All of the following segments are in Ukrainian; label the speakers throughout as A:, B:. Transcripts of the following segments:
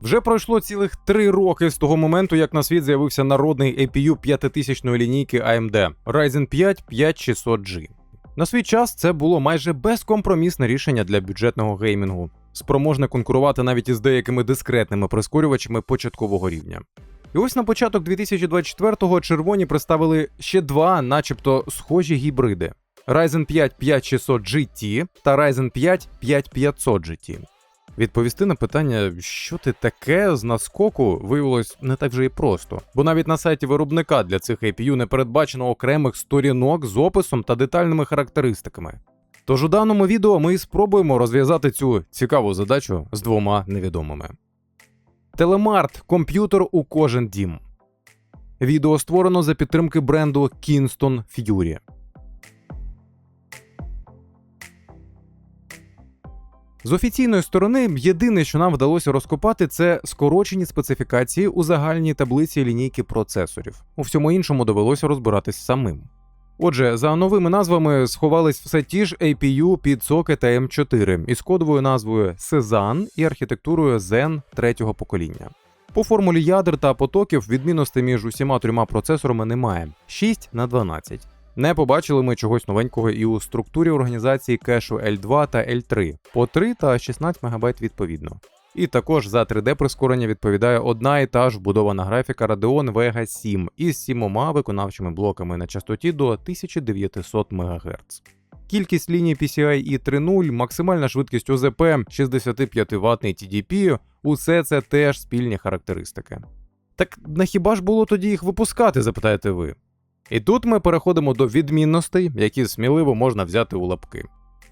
A: Вже пройшло цілих три роки з того моменту, як на світ з'явився народний APU 5000 лінійки AMD Ryzen 5 5600G. На свій час це було майже безкомпромісне рішення для бюджетного геймінгу, спроможне конкурувати навіть із деякими дискретними прискорювачами початкового рівня. І ось на початок 2024-го червоні представили ще два, начебто, схожі гібриди: Ryzen 5 5600 GT та Ryzen 5 5500 GT. Відповісти на питання, що ти таке з наскоку, виявилось не так вже і просто, бо навіть на сайті виробника для цих APU не передбачено окремих сторінок з описом та детальними характеристиками. Тож у даному відео ми спробуємо розв'язати цю цікаву задачу з двома невідомими. Телемарт комп'ютер у кожен дім. Відео створено за підтримки бренду Kingston Fury. З офіційної сторони, єдине, що нам вдалося розкопати, це скорочені специфікації у загальній таблиці лінійки процесорів. У всьому іншому довелося розбиратись самим. Отже, за новими назвами сховались все ті ж APU під сокет M4 із кодовою назвою Cezanne і архітектурою Zen третього покоління. По формулі ядер та потоків відмінностей між усіма трьома процесорами немає 6 на 12. Не побачили ми чогось новенького і у структурі організації кешу L2 та L3 по 3 та 16 МБ відповідно. І також за 3D-прискорення відповідає одна і та ж вбудована графіка Radeon Vega 7 із сімома виконавчими блоками на частоті до 1900 МГц. Кількість ліній PCI e 3.0, максимальна швидкість ОЗП, 65 ватний TDP – усе це теж спільні характеристики. Так на хіба ж було тоді їх випускати, запитаєте ви? І тут ми переходимо до відмінностей, які сміливо можна взяти у лапки.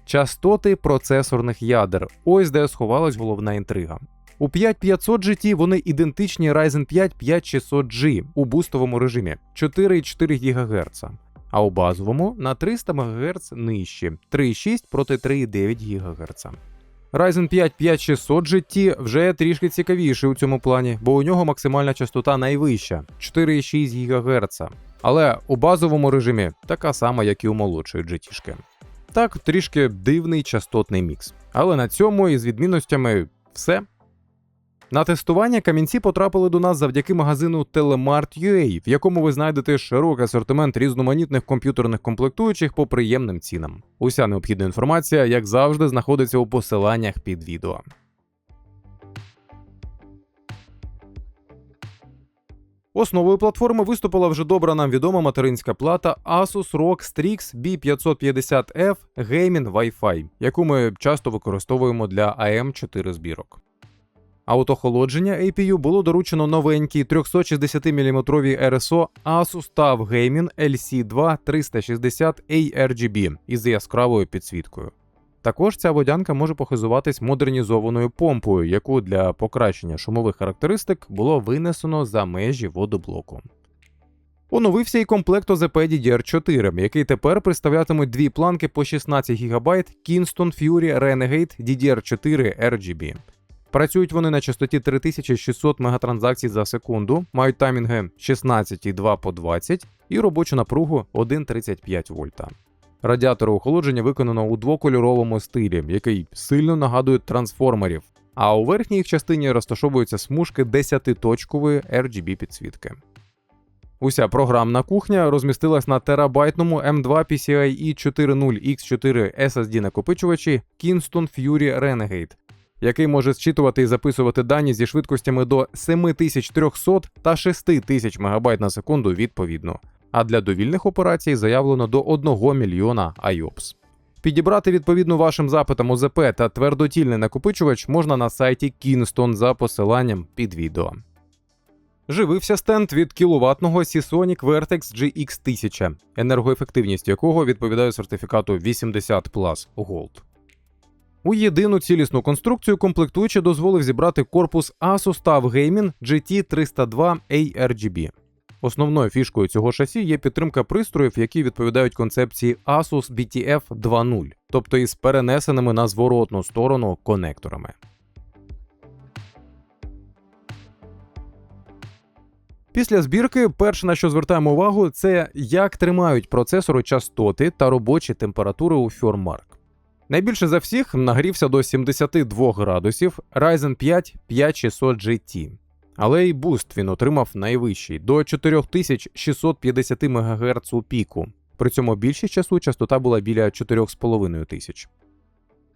A: Частоти процесорних ядер. Ось де сховалась головна інтрига. У 5500 GT вони ідентичні Ryzen 5 5600G у бустовому режимі 4,4 ГГц, а у базовому на 300 МГц нижчі 3,6 проти 3,9 ГГц. Ryzen 5 5600 GT вже трішки цікавіший у цьому плані, бо у нього максимальна частота найвища 4,6 ГГц. Але у базовому режимі така сама, як і у молодшої GT-шки. Так, трішки дивний частотний мікс. Але на цьому із відмінностями все. На тестування камінці потрапили до нас завдяки магазину Telemart.ua, в якому ви знайдете широкий асортимент різноманітних комп'ютерних комплектуючих по приємним цінам. Уся необхідна інформація, як завжди, знаходиться у посиланнях під відео. Основою платформи виступила вже добра нам відома материнська плата Asus ROG Strix B550F Gaming Wi-Fi, яку ми часто використовуємо для AM4 збірок. Автохолодження APU було доручено новенькій 360-мм RSO Asus TUF Gaming LC2 360 ARGB із яскравою підсвіткою. Також ця водянка може похизуватись модернізованою помпою, яку для покращення шумових характеристик було винесено за межі водоблоку. Оновився і комплект ОЗП DDR4, який тепер представлятимуть дві планки по 16 ГБ Kingston Fury Renegade DDR4 RGB. Працюють вони на частоті 3600 мегатранзакцій за секунду, мають таймінги 16,2 по 20 і робочу напругу 1,35 вольта. Радіатори охолодження виконано у двокольоровому стилі, який сильно нагадує трансформерів. А у верхній їх частині розташовуються смужки 10-точкової RGB підсвітки. Уся програмна кухня розмістилась на терабайтному M2 PCIe 4.0 X4 SSD накопичувачі Kingston Fury Renegade, який може зчитувати і записувати дані зі швидкостями до 7300 та 6000 МБ на секунду відповідно. А для довільних операцій заявлено до 1 мільйона IOPS. Підібрати відповідно вашим запитам ОЗП та твердотільний накопичувач можна на сайті Kingston за посиланням під відео. Живився стенд від кіловатного Seasonic Vertex GX 1000, енергоефективність якого відповідає сертифікату 80 Plus Gold. У єдину цілісну конструкцію комплектуючий дозволив зібрати корпус Asus TUF Gaming GT302 ARGB. Основною фішкою цього шасі є підтримка пристроїв, які відповідають концепції Asus BTF 2.0, тобто із перенесеними на зворотну сторону конекторами. Після збірки, перше на що звертаємо увагу, це як тримають процесори частоти та робочі температури у Firmark. Найбільше за всіх нагрівся до 72 градусів Ryzen 5 5600 GT. Але і буст він отримав найвищий до 4650 МГц у піку. При цьому більшість часу частота була біля 4500.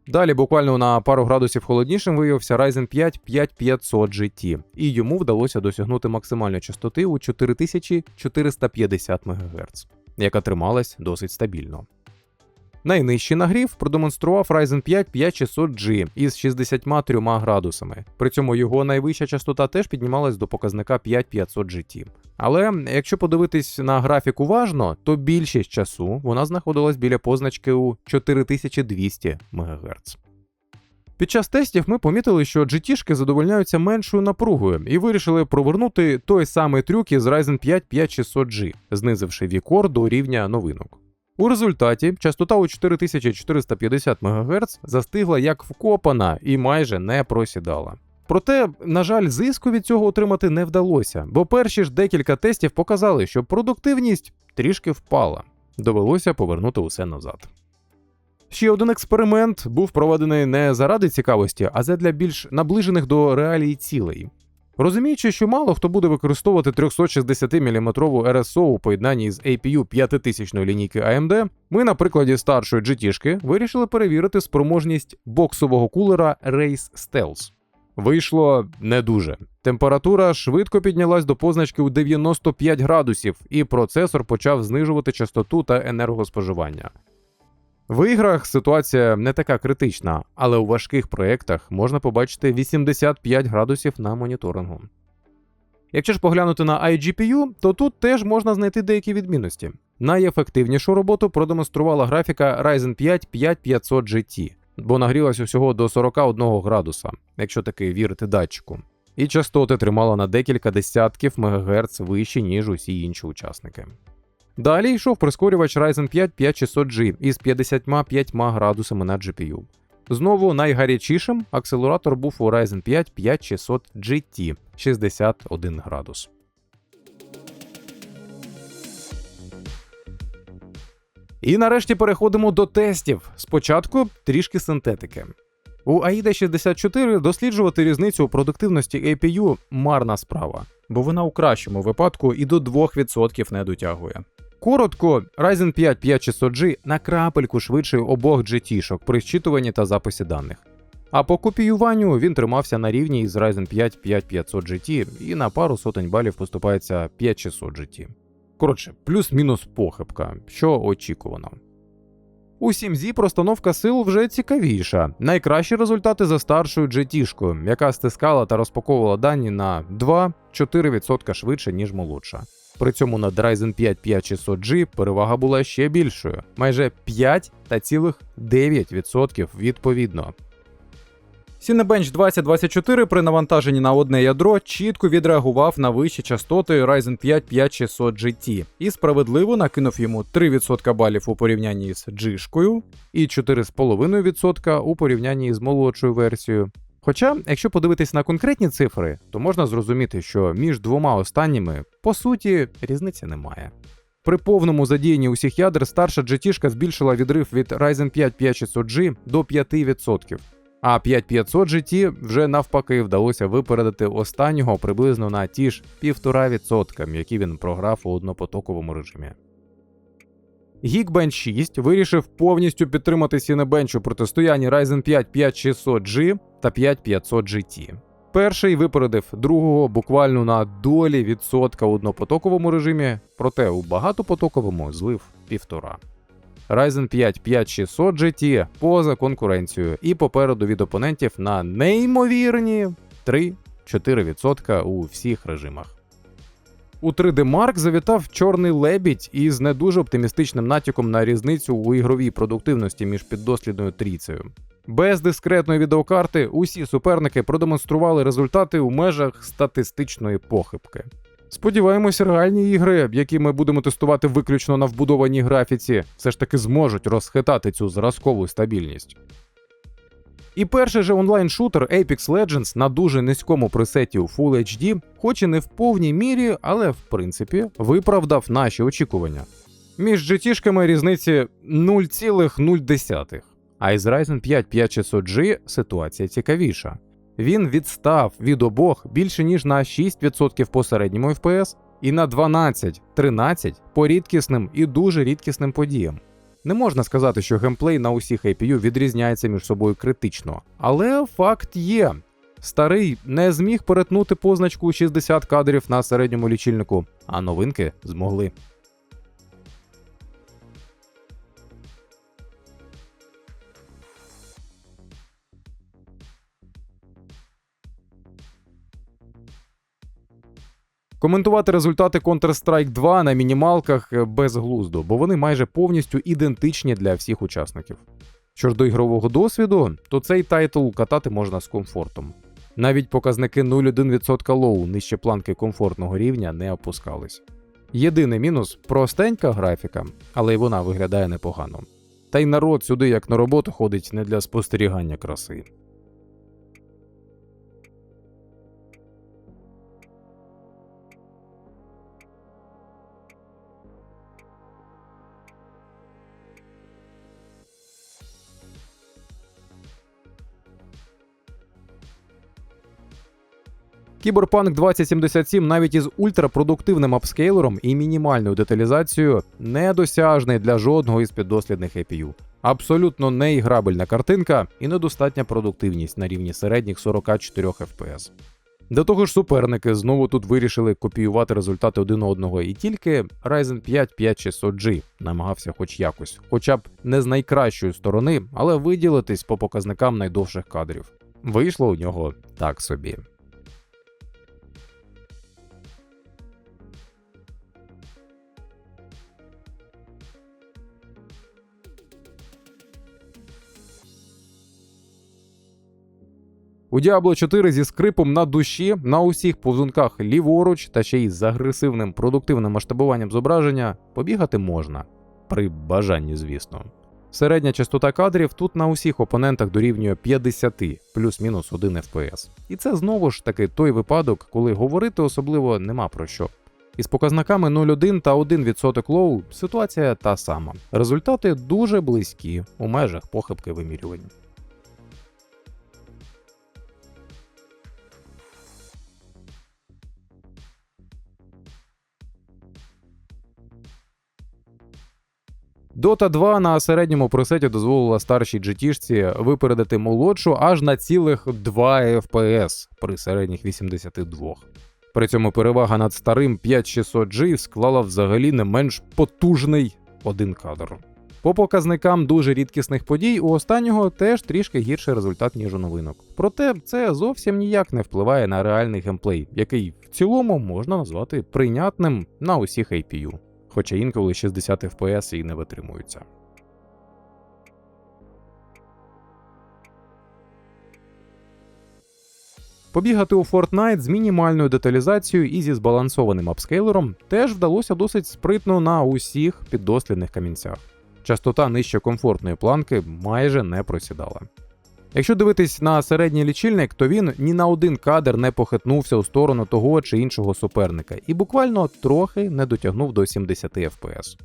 A: Далі, буквально на пару градусів холоднішим виявився Ryzen 5 5500 GT, і йому вдалося досягнути максимальної частоти у 4450 МГц, яка трималась досить стабільно. Найнижчий нагрів продемонстрував Ryzen 5 5600G із 63 градусами. При цьому його найвища частота теж піднімалась до показника 5500 GT. Але якщо подивитись на графік уважно, то більшість часу вона знаходилась біля позначки у 4200 МГц. Під час тестів ми помітили, що GT-шки задовольняються меншою напругою і вирішили провернути той самий трюк із Ryzen 5 5600G, знизивши вікор до рівня новинок. У результаті частота у 4450 МГц застигла як вкопана і майже не просідала. Проте, на жаль, зиску від цього отримати не вдалося, бо перші ж декілька тестів показали, що продуктивність трішки впала. Довелося повернути усе назад. Ще один експеримент був проведений не заради цікавості, а задля більш наближених до реалій цілей. Розуміючи, що мало хто буде використовувати 360-мм RSO у поєднанні з APU 5000 лінійки AMD, ми на прикладі старшої GT-шки вирішили перевірити спроможність боксового кулера Race Stealth. Вийшло не дуже. Температура швидко піднялась до позначки у 95 градусів, і процесор почав знижувати частоту та енергоспоживання. В іграх ситуація не така критична, але у важких проєктах можна побачити 85 градусів на моніторингу. Якщо ж поглянути на iGPU, то тут теж можна знайти деякі відмінності. Найефективнішу роботу продемонструвала графіка Ryzen 5 5500 GT, бо нагрілась усього до 41 градуса, якщо таки вірити датчику. І частоти тримала на декілька десятків МГц вищі, ніж усі інші учасники. Далі йшов прискорювач Ryzen 5 5600G із 55 градусами на GPU. Знову найгарячішим акселератор був у Ryzen 5 5600 GT 61 градус. І нарешті переходимо до тестів. Спочатку трішки синтетики. У AIDA 64 досліджувати різницю у продуктивності APU марна справа, бо вона у кращому випадку і до 2% не дотягує. Коротко, Ryzen 5 5600G на крапельку швидший обох GT-шок при зчитуванні та записі даних. А по копіюванню він тримався на рівні із Ryzen 5 5500 GT і на пару сотень балів поступається 5600 GT. Коротше, плюс-мінус похибка, що очікувано. У 7Z простановка сил вже цікавіша. Найкращі результати за старшою GT-шкою, яка стискала та розпаковувала дані на 2-4% швидше, ніж молодша. При цьому над Ryzen 5 5600G перевага була ще більшою майже 5 та цілих 9% відповідно. Cinebench 2024 при навантаженні на одне ядро чітко відреагував на вищі частоти Ryzen 5 5600 GT і справедливо накинув йому 3% балів у порівнянні з G-шкою і 4,5% у порівнянні з молодшою версією. Хоча, якщо подивитись на конкретні цифри, то можна зрозуміти, що між двома останніми по суті різниці немає. При повному задіянні усіх ядер старша GT збільшила відрив від Ryzen 5 5600G до 5%, а 5500 GT вже навпаки вдалося випередити останнього приблизно на ті ж 1,5%, які він програв у однопотоковому режимі. Geekbench 6 вирішив повністю підтримати Cinebench у протистоянні Ryzen 5 5600G та 5500 GT. Перший випередив другого буквально на долі відсотка у однопотоковому режимі, проте у багатопотоковому злив півтора. Ryzen 5 5600 GT поза конкуренцією і попереду від опонентів на неймовірні 3-4% у всіх режимах. У 3D Mark завітав чорний лебідь із не дуже оптимістичним натяком на різницю у ігровій продуктивності між піддослідною трійцею. Без дискретної відеокарти усі суперники продемонстрували результати у межах статистичної похибки. Сподіваємося, реальні ігри, які ми будемо тестувати виключно на вбудованій графіці, все ж таки зможуть розхитати цю зразкову стабільність. І перший же онлайн-шутер Apex Legends на дуже низькому пресеті у Full HD, хоч і не в повній мірі, але в принципі виправдав наші очікування. Між GT-шками різниці 0,0, А із Ryzen 5 5600G ситуація цікавіша. Він відстав від обох більше ніж на 6% по середньому FPS і на 12-13 по рідкісним і дуже рідкісним подіям. Не можна сказати, що геймплей на усіх APU відрізняється між собою критично, але факт є. Старий не зміг перетнути позначку 60 кадрів на середньому лічильнику, а новинки змогли. Коментувати результати Counter-Strike 2 на мінімалках безглуздо, бо вони майже повністю ідентичні для всіх учасників. Що ж до ігрового досвіду, то цей тайтл катати можна з комфортом. Навіть показники 0,1% лоу нижче планки комфортного рівня не опускались. Єдиний мінус простенька графіка, але й вона виглядає непогано. Та й народ сюди, як на роботу, ходить не для спостерігання краси. Кіберпанк 2077 навіть із ультрапродуктивним апскейлером і мінімальною деталізацією недосяжний для жодного із піддослідних APU. Абсолютно неіграбельна картинка і недостатня продуктивність на рівні середніх 44 FPS. До того ж, суперники знову тут вирішили копіювати результати один одного, і тільки Ryzen 5 5600G намагався хоч якось, хоча б не з найкращої сторони, але виділитись по показникам найдовших кадрів. Вийшло у нього так собі. У Diablo 4 зі скрипом на душі на усіх повзунках ліворуч та ще й з агресивним продуктивним масштабуванням зображення побігати можна, при бажанні, звісно. Середня частота кадрів тут на усіх опонентах дорівнює 50 плюс-мінус 1 FPS. І це знову ж таки той випадок, коли говорити особливо нема про що. Із показниками 0,1 та 1% лоу ситуація та сама. Результати дуже близькі у межах похибки вимірювання. Dota 2 на середньому пресеті дозволила старшій GT-шці випередити молодшу аж на цілих 2 FPS при середніх 82. При цьому перевага над старим 5600G склала взагалі не менш потужний один кадр. По показникам дуже рідкісних подій у останнього теж трішки гірший результат, ніж у новинок. Проте це зовсім ніяк не впливає на реальний геймплей, який в цілому можна назвати прийнятним на усіх APU хоча інколи 60 FPS і не витримуються. Побігати у Fortnite з мінімальною деталізацією і зі збалансованим апскейлером теж вдалося досить спритно на усіх піддослідних камінцях. Частота нижче комфортної планки майже не просідала. Якщо дивитись на середній лічильник, то він ні на один кадр не похитнувся у сторону того чи іншого суперника і буквально трохи не дотягнув до 70 FPS.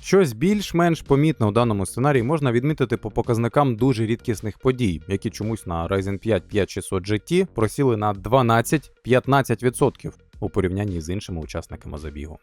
A: Щось більш-менш помітне у даному сценарії можна відмітити по показникам дуже рідкісних подій, які чомусь на Ryzen 5 5600 GT просіли на 12-15% у порівнянні з іншими учасниками забігу.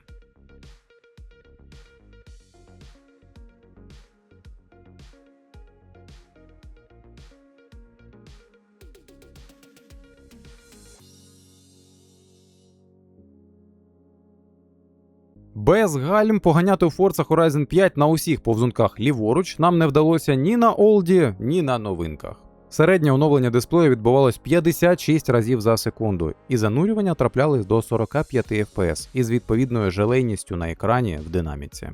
A: Без гальм поганяти у Forza Horizon 5 на усіх повзунках ліворуч нам не вдалося ні на олді, ні на новинках. Середнє оновлення дисплею відбувалось 56 разів за секунду, і занурювання траплялись до 45 FPS із відповідною желейністю на екрані в динаміці.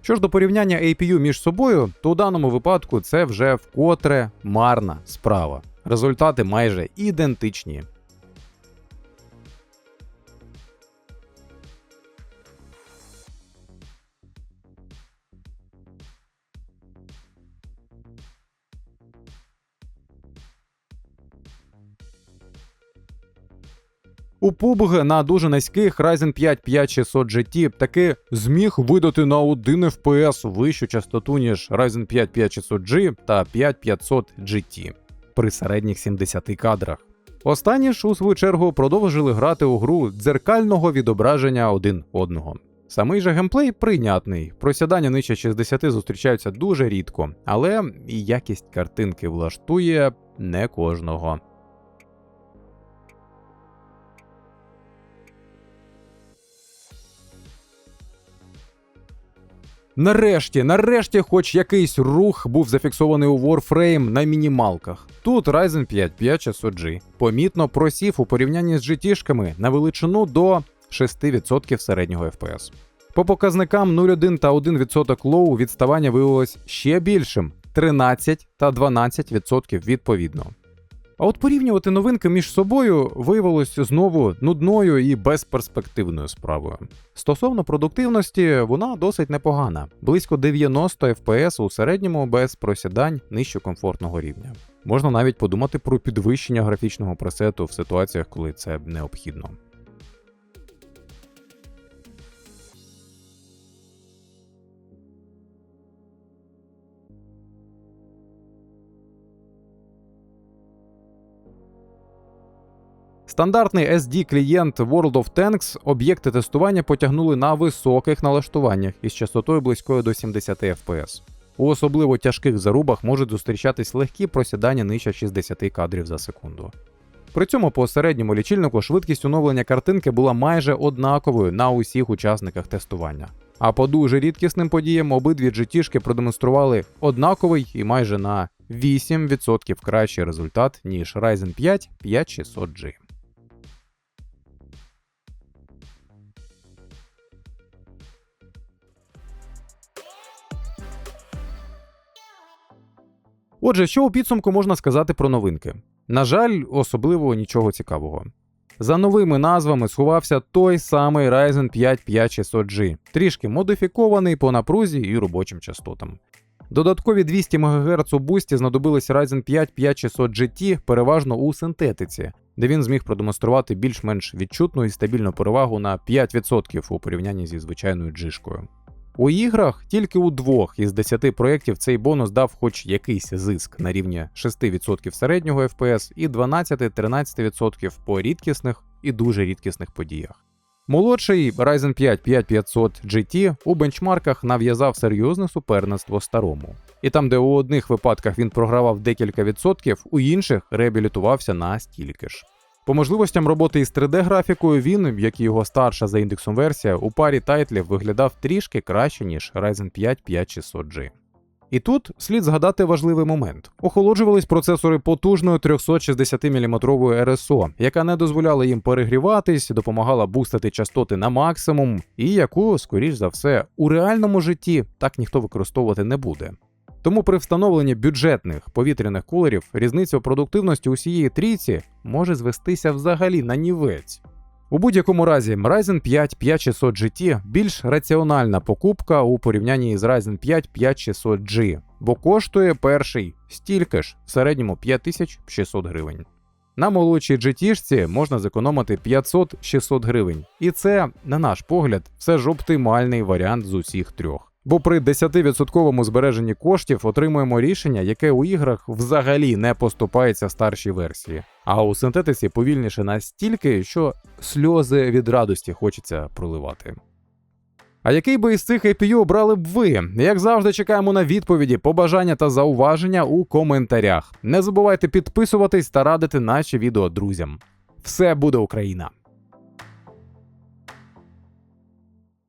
A: Що ж до порівняння APU між собою, то у даному випадку це вже вкотре марна справа. Результати майже ідентичні. У PUBG на дуже низьких Ryzen 5 5600 GT таки зміг видати на 1 FPS вищу частоту, ніж Ryzen 5 5600G та 5500 GT при середніх 70 кадрах. Останні ж, у свою чергу, продовжили грати у гру дзеркального відображення один одного. Самий же геймплей прийнятний. Просідання нижче 60 зустрічаються дуже рідко, але і якість картинки влаштує не кожного. Нарешті, нарешті, хоч якийсь рух був зафіксований у Warframe на мінімалках. Тут Ryzen 5 5600G помітно просів у порівнянні з GT-шками на величину до 6% середнього FPS. По показникам 0,1 та 1% лоу відставання виявилось ще більшим 13 та 12% відповідно. А от порівнювати новинки між собою виявилось знову нудною і безперспективною справою. Стосовно продуктивності, вона досить непогана, близько 90 FPS у середньому без просідань нижче комфортного рівня. Можна навіть подумати про підвищення графічного пресету в ситуаціях, коли це необхідно. Стандартний SD-клієнт World of Tanks об'єкти тестування потягнули на високих налаштуваннях із частотою близькою до 70 FPS. У особливо тяжких зарубах можуть зустрічатись легкі просідання нижче 60 кадрів за секунду. При цьому по середньому лічильнику швидкість оновлення картинки була майже однаковою на усіх учасниках тестування. А по дуже рідкісним подіям обидві GT-шки продемонстрували однаковий і майже на 8% кращий результат, ніж Ryzen 5 5600G. Отже, що у підсумку можна сказати про новинки? На жаль, особливо нічого цікавого. За новими назвами сховався той самий Ryzen 5 5600G, трішки модифікований по напрузі і робочим частотам. Додаткові 200 МГц у бусті знадобились Ryzen 5 5600 GT переважно у синтетиці, де він зміг продемонструвати більш-менш відчутну і стабільну перевагу на 5% у порівнянні зі звичайною джишкою. У іграх тільки у двох із 10 проєктів цей бонус дав хоч якийсь зиск на рівні 6% середнього FPS і 12-13% по рідкісних і дуже рідкісних подіях. Молодший Ryzen 5 5500 GT у бенчмарках нав'язав серйозне суперництво старому. І там, де у одних випадках він програвав декілька відсотків, у інших реабілітувався на стільки ж. По можливостям роботи із 3D-графікою він, як і його старша за індексом версія, у парі тайтлів виглядав трішки краще, ніж Ryzen 5 5600G. І тут слід згадати важливий момент: охолоджувались процесори потужною 360 мм RSO, яка не дозволяла їм перегріватись, допомагала бустити частоти на максимум, і яку, скоріш за все, у реальному житті так ніхто використовувати не буде. Тому при встановленні бюджетних повітряних кулерів різниця у продуктивності усієї трійці може звестися взагалі на нівець. У будь-якому разі, Ryzen 5 5600 GT більш раціональна покупка у порівнянні з Ryzen 5 5600G, бо коштує перший стільки ж в середньому 5600 гривень. На молодшій GT-шці можна зекономити 500-600 гривень, і це, на наш погляд, все ж оптимальний варіант з усіх трьох. Бо при 10% збереженні коштів отримуємо рішення, яке у іграх взагалі не поступається старшій версії, а у синтетиці повільніше настільки, що сльози від радості хочеться проливати. А який би із цих APU обрали б ви? Як завжди, чекаємо на відповіді, побажання та зауваження у коментарях. Не забувайте підписуватись та радити наші відео друзям. Все буде Україна!